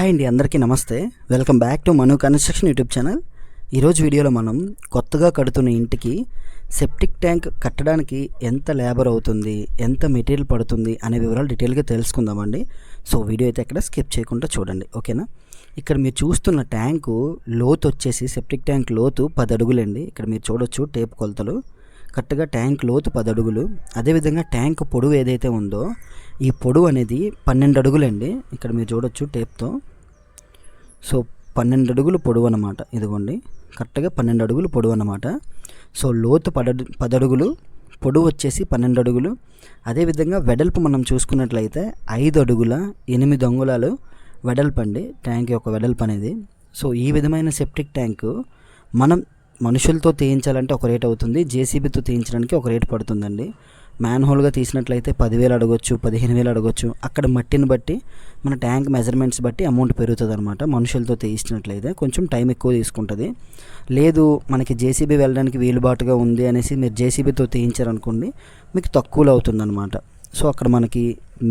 Hi అండి అందరికీ నమస్తే. Welcome back to Manu construction YouTube channel ఈరోజు వీడియోలో మనం కొత్తగా కడుతున్న ఇంటికి సెప్టిక్ ట్యాంక్ కట్టడానికి ఎంత లేబర్ అవుతుంది ఎంత మెటీరియల్ పడుతుంది అనే వివరాలు డీటెయిల్గా తెలుసుకుందామండి. సో వీడియో అయితే ఎక్కడ స్కిప్ చేయకుండా చూడండి ఓకేనా ఇక్కడ మీరు చూస్తున్న ట్యాంకు లోతు వచ్చేసి సెప్టిక్ ట్యాంక్ లోతు పది అడుగులండి. ఇక్కడ మీరు చూడొచ్చు టేప్ కొలతలు. కరెక్ట్గా ట్యాంక్ లోతు పది అడుగులు. అదేవిధంగా ట్యాంక్ పొడవు ఏదైతే ఉందో ఈ పొడవు అనేది పన్నెండు అడుగులండి. ఇక్కడ మీరు చూడొచ్చు టేప్తో సో పన్నెండు అడుగులు పొడవు అనమాట ఇదిగోండి. కరెక్ట్గా పన్నెండు అడుగులు పొడవు అనమాట సో లోతు పద పదడుగులు పొడవు వచ్చేసి పన్నెండు అడుగులు అదేవిధంగా వెడల్పు మనం చూసుకున్నట్లయితే ఐదు అడుగుల ఎనిమిది అంగుళాలు వెడల్పు అండి. ట్యాంక్ యొక్క వెడల్పు అనేది. సో ఈ విధమైన సెప్టిక్ ట్యాంకు మనం మనుషులతో తీయించాలంటే ఒక రేట్ అవుతుంది. జేసీబీతో తీయించడానికి ఒక రేట్ పడుతుందండి. మ్యాన్ హోల్గా తీసినట్లయితే పదివేలు అడగొచ్చు పదిహేను వేలు అడగొచ్చు. అక్కడ మట్టిని బట్టి మన ట్యాంక్ మెజర్మెంట్స్ బట్టి అమౌంట్ పెరుగుతుంది అనమాట మనుషులతో తీయించినట్లయితే కొంచెం టైం ఎక్కువ తీసుకుంటుంది. లేదు మనకి జేసీబీ వెళ్ళడానికి వీలుబాటుగా ఉంది అనేసి మీరు జేసీబీతో తీయించారనుకోండి మీకు తక్కువలో అవుతుందన్నమాట. సో అక్కడ మనకి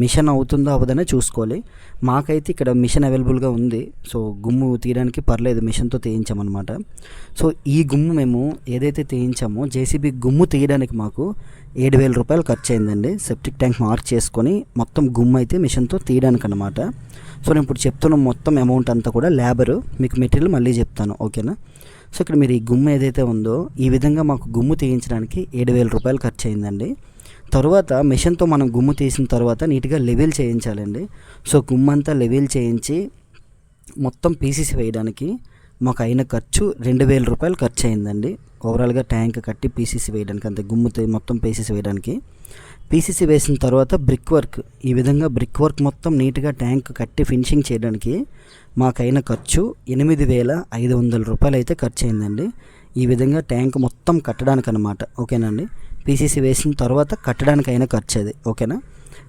మిషన్ అవుతుందో అవ్వదనే చూసుకోవాలి. మాకైతే ఇక్కడ మిషన్ అవైలబుల్గా ఉంది. సో గుమ్ము తీయడానికి పర్లేదు మిషన్తో తీయించామన్నమాట. సో ఈ గుమ్ము మేము ఏదైతే తీయించామో జేసీబీ గుమ్ము తీయడానికి మాకు ఏడు వేల రూపాయలు ఖర్చు అయిందండి సెప్టిక్ ట్యాంక్ మార్క్ చేసుకొని మొత్తం గుమ్ము అయితే మిషన్తో తీయడానికి అనమాట సో నేను ఇప్పుడు చెప్తున్న మొత్తం అమౌంట్ అంతా కూడా లేబరు. మీకు మెటీరియల్ మళ్ళీ చెప్తాను ఓకేనా? సో ఇక్కడ మీరు ఈ గుమ్ము ఏదైతే ఉందో ఈ విధంగా మాకు గుమ్ము తీయించడానికి ఏడు వేల రూపాయలు ఖర్చు అయిందండి తర్వాత మిషన్తో మనం గుమ్ము తీసిన తర్వాత నీట్గా లెవెల్ చేయించాలండి. సో గుమ్ము అంతా లెవెల్ చేయించి మొత్తం పీసీసీ వేయడానికి మాకు అయిన ఖర్చు రెండు వేల రూపాయలు ఖర్చు అయిందండి ఓవరాల్గా ట్యాంక్ కట్టి పీసీసీ వేయడానికి అంతే గుమ్ము మొత్తం పీసీసీ వేయడానికి. పీసీసీ వేసిన తర్వాత బ్రిక్ వర్క్ ఈ విధంగా బ్రిక్ వర్క్ మొత్తం నీట్గా ట్యాంక్ కట్టి ఫినిషింగ్ చేయడానికి మాకైన ఖర్చు ఎనిమిది వేల ఐదు వందల రూపాయలు అయితే ఖర్చు అయిందండి ఈ విధంగా ట్యాంక్ మొత్తం కట్టడానికి అనమాట ఓకేనండి? పీసీసీ వేసిన తర్వాత కట్టడానికి అయిన ఖర్చు అది ఓకేనా?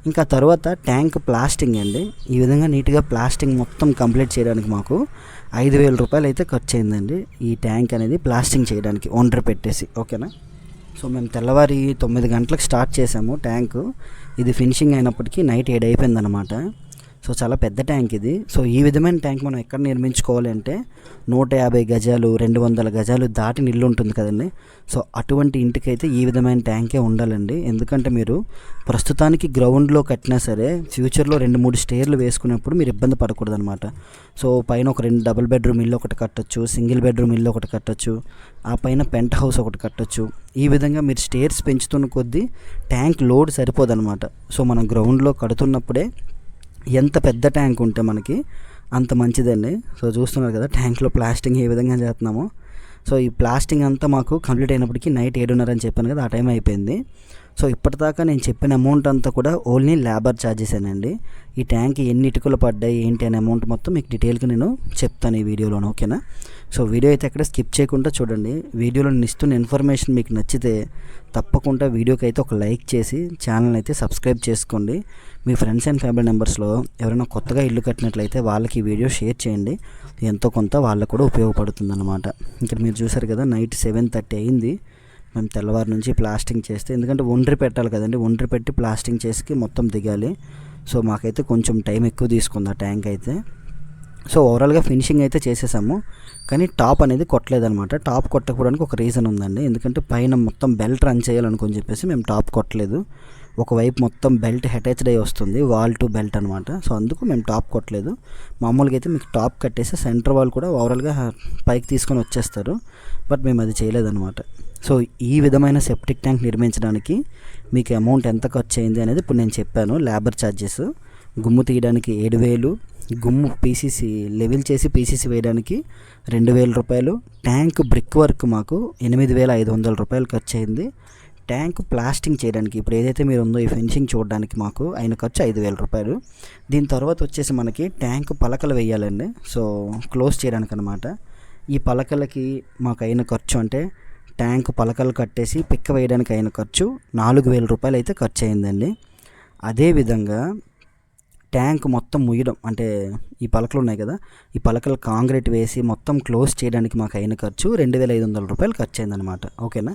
ఇంకా తర్వాత ట్యాంక్ ప్లాస్టింగ్ అండి. ఈ విధంగా నీట్గా ప్లాస్టింగ్ మొత్తం కంప్లీట్ చేయడానికి మాకు ఐదు వేల రూపాయలు అయితే ఖర్చు అయిందండి ఈ ట్యాంక్ అనేది ప్లాస్టింగ్ చేయడానికి ఓనర్ పెట్టేసి ఓకేనా? సో మేము తెల్లవారి తొమ్మిది గంటలకు స్టార్ట్ చేసాము ట్యాంకు. ఇది ఫినిషింగ్ అయినప్పటికీ నైట్ ఏడు అయిపోయిందనమాట సో చాలా పెద్ద ట్యాంక్ ఇది. సో ఈ విధమైన ట్యాంక్ మనం ఎక్కడ నిర్మించుకోవాలి అంటే నూట యాభై గజాలు రెండు వందల గజాలు దాటి ఇల్లు ఉంటుంది కదండి. సో అటువంటి ఇంటికైతే ఈ విధమైన ట్యాంకే ఉండాలండి. ఎందుకంటే మీరు ప్రస్తుతానికి గ్రౌండ్లో కట్టినా సరే ఫ్యూచర్లో రెండు మూడు స్టేర్లు వేసుకున్నప్పుడు మీరు ఇబ్బంది పడకూడదు అనమాట సో పైన ఒక రెండు డబుల్ బెడ్రూమ్ ఇల్లు ఒకటి కట్టొచ్చు సింగిల్ బెడ్రూమ్ ఇల్లు ఒకటి కట్టొచ్చు ఆ పైన పెంట్ హౌస్ ఒకటి కట్టొచ్చు. ఈ విధంగా మీరు స్టేర్స్ పెంచుతున్న కొద్దీ ట్యాంక్ లోడ్ సరిపోదన్నమాట. సో మనం గ్రౌండ్లో కడుతున్నప్పుడే ఎంత పెద్ద ట్యాంక్ ఉంటే మనకి అంత మంచిదండి. సో చూస్తున్నారు కదా ట్యాంక్లో ప్లాస్టింగ్ ఏ విధంగా చేస్తున్నామో. సో ఈ ప్లాస్టింగ్ అంతా మాకు కంప్లీట్ అయినప్పటికీ నైట్ ఏడున్నర అని చెప్పాను కదా ఆ టైం అయిపోయింది. సో ఇప్పటిదాకా నేను చెప్పిన అమౌంట్ అంతా కూడా ఓన్లీ లేబర్ ఛార్జెసేనండి ఈ ట్యాంక్ ఎన్ని ఇటుకలు పడ్డాయి ఏంటి అనే అమౌంట్ మొత్తం మీకు డీటెయిల్గా నేను చెప్తాను ఈ వీడియోలో ఓకేనా? సో వీడియో అయితే ఎక్కడ స్కిప్ చేయకుండా చూడండి. వీడియోలో నేను ఇస్తున్న ఇన్ఫర్మేషన్ మీకు నచ్చితే తప్పకుండా వీడియోకి అయితే ఒక లైక్ చేసి ఛానల్ అయితే సబ్స్క్రైబ్ చేసుకోండి. మీ ఫ్రెండ్స్ అండ్ ఫ్యామిలీ మెంబర్స్లో ఎవరైనా కొత్తగా ఇల్లు కట్టినట్లయితే వాళ్ళకి ఈ వీడియో షేర్ చేయండి. ఎంతో కొంత వాళ్ళకు కూడా ఉపయోగపడుతుంది అనమాట ఇక్కడ మీరు చూసారు కదా నైట్ సెవెన్ థర్టీ అయింది. మేము తెల్లవారు నుంచి ప్లాస్టింగ్ చేస్తే ఎందుకంటే ఒండ్రి పెట్టాలి కదండి ఒండ్రి పెట్టి ప్లాస్టింగ్ చేసి మొత్తం దిగాలి. సో మాకైతే కొంచెం టైం ఎక్కువ తీసుకుంది ఆ ట్యాంక్ అయితే. సో ఓవరాల్గా ఫినిషింగ్ అయితే చేసేసాము. కానీ టాప్ అనేది కొట్టలేదనమాట టాప్ కొట్టకపోవడానికి ఒక రీజన్ ఉందండి. ఎందుకంటే పైన మొత్తం బెల్ట్ రన్ చేయాలనుకుని చెప్పేసి మేము టాప్ కొట్టలేదు. ఒకవైపు మొత్తం బెల్ట్ అటాచ్డ్ అయ్యి వస్తుంది వాల్ టు బెల్ట్ అనమాట సో అందుకు మేము టాప్ కొట్టలేదు. మామూలుగా అయితే మీకు టాప్ కట్టేసి సెంటర్ వాల్ కూడా ఓవరాల్గా పైకి తీసుకొని వచ్చేస్తారు. బట్ మేము అది చేయలేదన్నమాట. సో ఈ విధమైన సెప్టిక్ ట్యాంక్ నిర్మించడానికి మీకు అమౌంట్ ఎంత ఖర్చు అయింది అనేది ఇప్పుడు నేను చెప్పాను లేబర్ ఛార్జెస్ గుమ్ము తీయడానికి ఏడు వేలు గుమ్ము పీసీసీ లెవెల్ చేసి పీసీసీ వేయడానికి రెండు వేల రూపాయలు ట్యాంక్ బ్రిక్ వర్క్ మాకు ఎనిమిది వేల ఐదు వందల రూపాయలు ఖర్చు అయింది ట్యాంక్ ప్లాస్టింగ్ చేయడానికి ఇప్పుడు ఏదైతే మీరు ఉందో ఈ ఫినిషింగ్ చూడడానికి మాకు అయిన ఖర్చు ఐదు వేల రూపాయలు. దీని తర్వాత వచ్చేసి మనకి ట్యాంక్ పలకలు వేయాలండి. సో క్లోజ్ చేయడానికి అనమాట ఈ పలకలకి మాకు అయిన ఖర్చు అంటే ట్యాంక్ పలకలు కట్టేసి పిక్క వేయడానికి అయిన ఖర్చు నాలుగు వేల రూపాయలు అయితే ఖర్చు అయిందండి అదేవిధంగా ట్యాంక్ మొత్తం ముయ్యడం అంటే ఈ పలకలు ఉన్నాయి కదా ఈ పలకలు కాంక్రీట్ వేసి మొత్తం క్లోజ్ చేయడానికి మాకు అయిన ఖర్చు రెండు వేల ఐదు వందల రూపాయలు ఖర్చు అయిందనమాట ఓకేనా?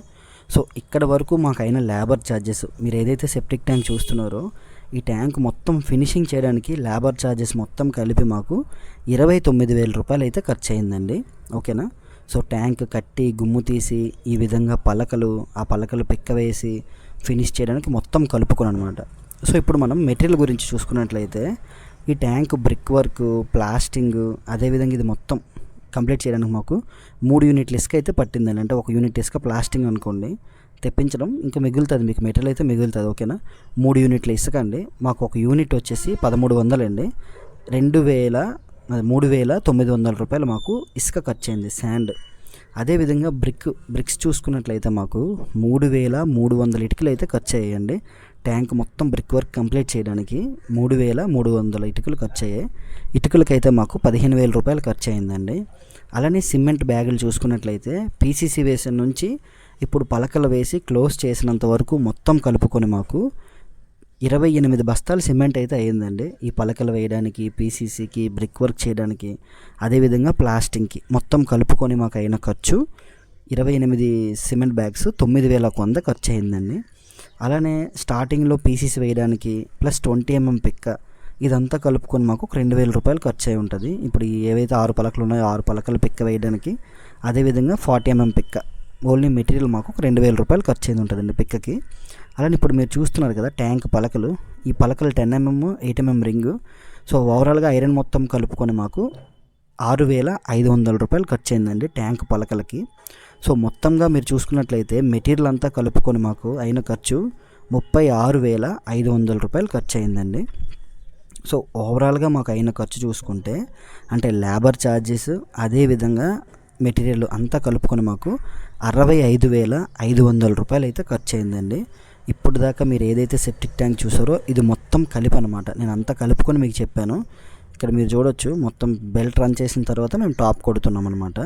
సో ఇక్కడ వరకు మాకు అయిన లేబర్ ఛార్జెస్ మీరు ఏదైతే సెప్టిక్ ట్యాంక్ చూస్తున్నారో ఈ ట్యాంక్ మొత్తం ఫినిషింగ్ చేయడానికి లేబర్ ఛార్జెస్ మొత్తం కలిపి మాకు ఇరవై తొమ్మిది వేల రూపాయలు అయితే ఖర్చు అయిందండి ఓకేనా? సో ట్యాంక్ కట్టి గుమ్ము తీసి ఈ విధంగా పలకలు ఆ పలకలు పిక్క వేసి ఫినిష్ చేయడానికి మొత్తం కలుపుకొని అనమాట సో ఇప్పుడు మనం మెటీరియల్ గురించి చూసుకున్నట్లయితే ఈ ట్యాంక్ బ్రిక్ వర్క్ ప్లాస్టింగ్ అదేవిధంగా ఇది మొత్తం కంప్లీట్ చేయడానికి మాకు మూడు యూనిట్ ఇసుక అయితే పట్టిందండి. అంటే ఒక యూనిట్ ఇసుక ప్లాస్టింగ్ అనుకోండి తెప్పించడం ఇంకా మిగులుతుంది. మీకు మెటీరియల్ అయితే మిగులుతుంది ఓకేనా? మూడు యూనిట్ల ఇసుక అండి మాకు ఒక యూనిట్ వచ్చేసి పదమూడు వందలండి. రెండు వేల అది మూడు వేల తొమ్మిది వందల రూపాయలు మాకు ఇసుక ఖర్చు అయింది శాండ్ అదేవిధంగా బ్రిక్ బ్రిక్స్ చూసుకున్నట్లయితే మాకు మూడు వేల మూడు వందల ఇటుకలు అయితే ఖర్చు అయ్యాయండి. ట్యాంక్ మొత్తం బ్రిక్ వర్క్ కంప్లీట్ చేయడానికి మూడు వేల మూడు వందల ఇటుకలు ఖర్చు అయ్యాయి. ఇటుకలకైతే మాకు పదిహేను వేల రూపాయలు ఖర్చు అయిందండి. అలానే సిమెంట్ బ్యాగులు చూసుకున్నట్లయితే పీసీసీ వేసిన నుంచి ఇప్పుడు పలకలు వేసి క్లోజ్ చేసినంత వరకు మొత్తం కలుపుకొని మాకు ఇరవై ఎనిమిది బస్తాలు సిమెంట్ అయితే అయ్యిందండి. ఈ పలకలు వేయడానికి పీసీసీకి బ్రిక్ వర్క్ చేయడానికి అదేవిధంగా ప్లాస్టింగ్కి మొత్తం కలుపుకొని మాకు అయిన ఖర్చు ఇరవై ఎనిమిది సిమెంట్ బ్యాగ్స్ తొమ్మిది వేల వంద ఖర్చు అయిందండి అలానే స్టార్టింగ్లో పీసీసీ వేయడానికి ప్లస్ ట్వంటీ ఎంఎం పిక్క ఇదంతా కలుపుకొని మాకు ఒక రెండు వేల రూపాయలు ఖర్చు అయి ఉంటుంది. ఇప్పుడు ఏవైతే ఆరు పలకలు ఉన్నాయో ఆరు పలకలు పిక్క వేయడానికి అదేవిధంగా ఫార్టీ ఎంఎం పిక్క ఓన్లీ మెటీరియల్ మాకు ఒక రెండు వేల రూపాయలు ఖర్చు అయింది ఉంటుందండి పిక్కకి. అలానే ఇప్పుడు మీరు చూస్తున్నారు కదా ట్యాంక్ పలకలు. ఈ పలకలు ten MM eight MM ring. So ఓవరాల్గా ఐరన్ మొత్తం కలుపుకొని మాకు ఆరు వేల ఐదు వందల రూపాయలు ఖర్చు అయిందండి ట్యాంక్ పలకలకి. సో మొత్తంగా మీరు చూసుకున్నట్లయితే మెటీరియల్ అంతా కలుపుకొని మాకు అయిన ఖర్చు ముప్పై ఆరు వేల ఐదు వందల రూపాయలు ఖర్చు అయిందండి సో ఓవరాల్గా మాకు అయిన ఖర్చు చూసుకుంటే అంటే లేబర్ ఛార్జెస్ అదేవిధంగా మెటీరియల్ అంతా కలుపుకొని మాకు అరవై ఐదు వేల ఐదు వందల రూపాయలు అయితే ఖర్చు అయిందండి ఇప్పుడు దాకా మీరు ఏదైతే సెప్టిక్ ట్యాంక్ చూసారో ఇది మొత్తం కలిపి అనమాట నేను అంతా కలుపుకొని మీకు చెప్పాను. ఇక్కడ మీరు చూడొచ్చు మొత్తం బెల్ట్ రన్ చేసిన తర్వాత మేము టాప్ కొడుతున్నాం అనమాట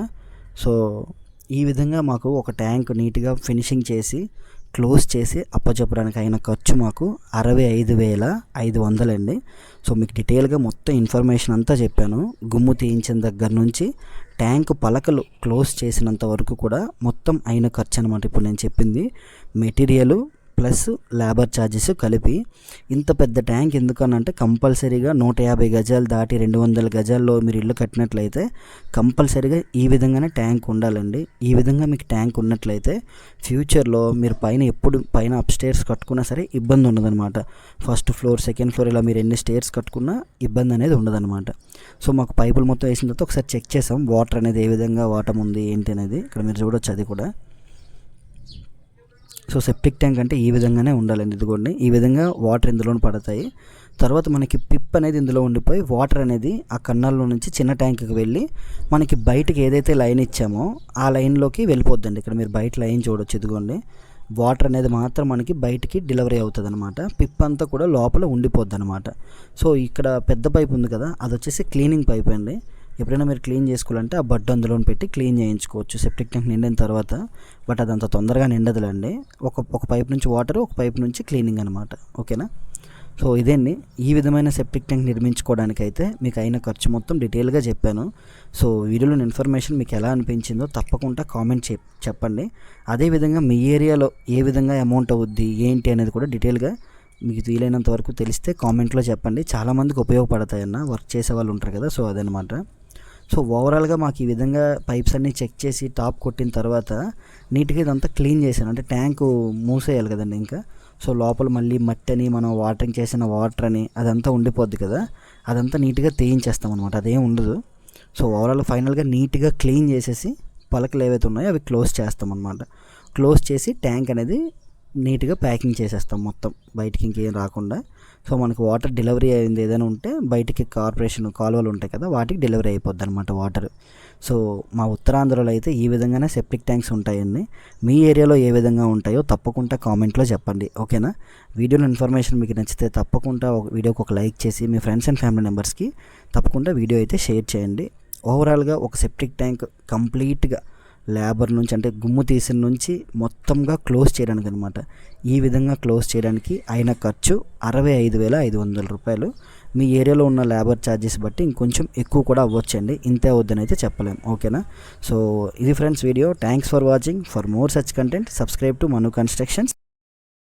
సో ఈ విధంగా మాకు ఒక ట్యాంక్ నీట్గా ఫినిషింగ్ చేసి క్లోజ్ చేసి అప్పచెప్పడానికి అయిన ఖర్చు మాకు అరవై ఐదు వేల ఐదు వందలండి. సో మీకు డీటెయిల్గా మొత్తం ఇన్ఫర్మేషన్ అంతా చెప్పాను. గుమ్ము తీయించిన దగ్గర నుంచి ట్యాంక్ పలకలు క్లోజ్ చేసినంత వరకు కూడా మొత్తం అయిన ఖర్చు అనమాట ఇప్పుడు నేను చెప్పింది మెటీరియలు ప్లస్ లేబర్ ఛార్జెస్ కలిపి ఇంత పెద్ద ట్యాంక్ ఎందుకనంటే కంపల్సరీగా నూట యాభై గజాలు దాటి రెండు వందల గజాల్లో మీరు ఇల్లు కట్టినట్లయితే కంపల్సరీగా ఈ విధంగానే ట్యాంక్ ఉండాలండి. ఈ విధంగా మీకు ట్యాంక్ ఉన్నట్లయితే ఫ్యూచర్లో మీరు పైన ఎప్పుడు పైన అప్ స్టేర్స్ కట్టుకున్నా సరే ఇబ్బంది ఉండదన్నమాట. ఫస్ట్ ఫ్లోర్ సెకండ్ ఫ్లోర్ ఇలా మీరు ఎన్ని స్టేర్స్ కట్టుకున్నా ఇబ్బంది అనేది ఉండదన్నమాట. సో మాకు పైపులు మొత్తం వేసిన తర్వాత ఒకసారి చెక్ చేసాం. వాటర్ అనేది ఏ విధంగా వాటం ఉంది ఏంటి అనేది. ఇక్కడ మీరు చూడొచ్చు అది కూడా. సో సెప్టిక్ ట్యాంక్ అంటే ఈ విధంగానే ఉండాలండి ఇదిగోండి. ఈ విధంగా వాటర్ ఇందులో పడతాయి. తర్వాత మనకి పిప్ అనేది ఇందులో ఉండిపోయి వాటర్ అనేది ఆ కన్నాల్లో నుంచి చిన్న ట్యాంక్కి వెళ్ళి మనకి బయటకి ఏదైతే లైన్ ఇచ్చామో ఆ లైన్లోకి వెళ్ళిపోద్దండి. ఇక్కడ మీరు బయట లైన్ చూడొచ్చు ఇదిగోండి. వాటర్ అనేది మాత్రం మనకి బయటికి డెలివరీ అవుతుంది అనమాట పిప్ అంతా కూడా లోపల ఉండిపోద్ది అనమాట సో ఇక్కడ పెద్ద పైప్ ఉంది కదా అది వచ్చేసి క్లీనింగ్ పైప్ అండి. ఎప్పుడైనా మీరు క్లీన్ చేసుకోవాలంటే ఆ బడ్ అందులో పెట్టి క్లీన్ చేయించుకోవచ్చు. సెప్టిక్ ట్యాంక్ నిండిన తర్వాత బట్ అదంత తొందరగా నిండదులండి. ఒక ఒక పైప్ నుంచి వాటర్ ఒక పైప్ నుంచి క్లీనింగ్ అనమాట ఓకేనా? సో ఇదేండి. ఈ విధమైన సెప్టిక్ ట్యాంక్ నిర్మించుకోవడానికి అయితే మీకు అయిన ఖర్చు మొత్తం డీటెయిల్గా చెప్పాను. సో వీడియోలో ఇన్ఫర్మేషన్ మీకు ఎలా అనిపించిందో తప్పకుండా కామెంట్ చెప్ చెప్పండి. అదేవిధంగా మీ ఏరియాలో ఏ విధంగా అమౌంట్ అవుద్ది ఏంటి అనేది కూడా డీటెయిల్గా మీకు వీలైనంత వరకు తెలిస్తే కామెంట్లో చెప్పండి. చాలామందికి ఉపయోగపడతాయన్న వర్క్ చేసే వాళ్ళు ఉంటారు కదా సో అదనమాట సో ఓవరాల్గా మాకు ఈ విధంగా పైప్స్ అన్నీ చెక్ చేసి టాప్ కొట్టిన తర్వాత నీట్గా ఇదంతా క్లీన్ చేశాను. అంటే ట్యాంకు మూసేయాలి కదండి ఇంకా. సో లోపల మళ్ళీ మట్టి అని మనం వాటరింగ్ చేసిన వాటర్ అని అదంతా ఉండిపోద్ది కదా. అదంతా నీట్గా తీయించేస్తాం అనమాట అదేం ఉండదు. సో ఓవరాల్ ఫైనల్గా నీట్గా క్లీన్ చేసేసి పలకలు ఏవైతే ఉన్నాయో అవి క్లోజ్ చేస్తాం అనమాట క్లోజ్ చేసి ట్యాంక్ అనేది నీట్గా ప్యాకింగ్ చేసేస్తాం మొత్తం. బయటికి ఇంకేం రాకుండా. సో మనకు వాటర్ డెలివరీ అయింది ఏదైనా ఉంటే బయటికి కార్పొరేషన్ కాలువలు ఉంటాయి కదా వాటికి డెలివరీ అయిపోద్ది అనమాట వాటర్. సో మా ఉత్తరాంధ్రలో అయితే ఈ విధంగానే సెప్టిక్ ట్యాంక్స్ ఉంటాయండి. మీ ఏరియాలో ఏ విధంగా ఉంటాయో తప్పకుండా కామెంట్లో చెప్పండి ఓకేనా? వీడియోలో ఇన్ఫర్మేషన్ మీకు నచ్చితే తప్పకుండా ఒక వీడియోకి ఒక లైక్ చేసి మీ ఫ్రెండ్స్ అండ్ ఫ్యామిలీ మెంబర్స్కి తప్పకుండా వీడియో అయితే షేర్ చేయండి. ఓవరాల్గా ఒక సెప్టిక్ ట్యాంక్ కంప్లీట్గా లేబర్ నుంచి అంటే గుమ్ము తీసిన నుంచి మొత్తంగా క్లోజ్ చేయడానికి అనమాట ఈ విధంగా క్లోజ్ చేయడానికి అయిన ఖర్చు అరవై ఐదు వేల ఐదు వందల రూపాయలు. మీ ఏరియాలో ఉన్న లేబర్ ఛార్జెస్ బట్టి ఇంకొంచెం ఎక్కువ కూడా అవ్వచ్చండి. ఇంతే అవద్దని అయితే చెప్పలేం. ఓకేనా? సో ఇది friends video. Thanks for watching for more such content subscribe to Manu constructions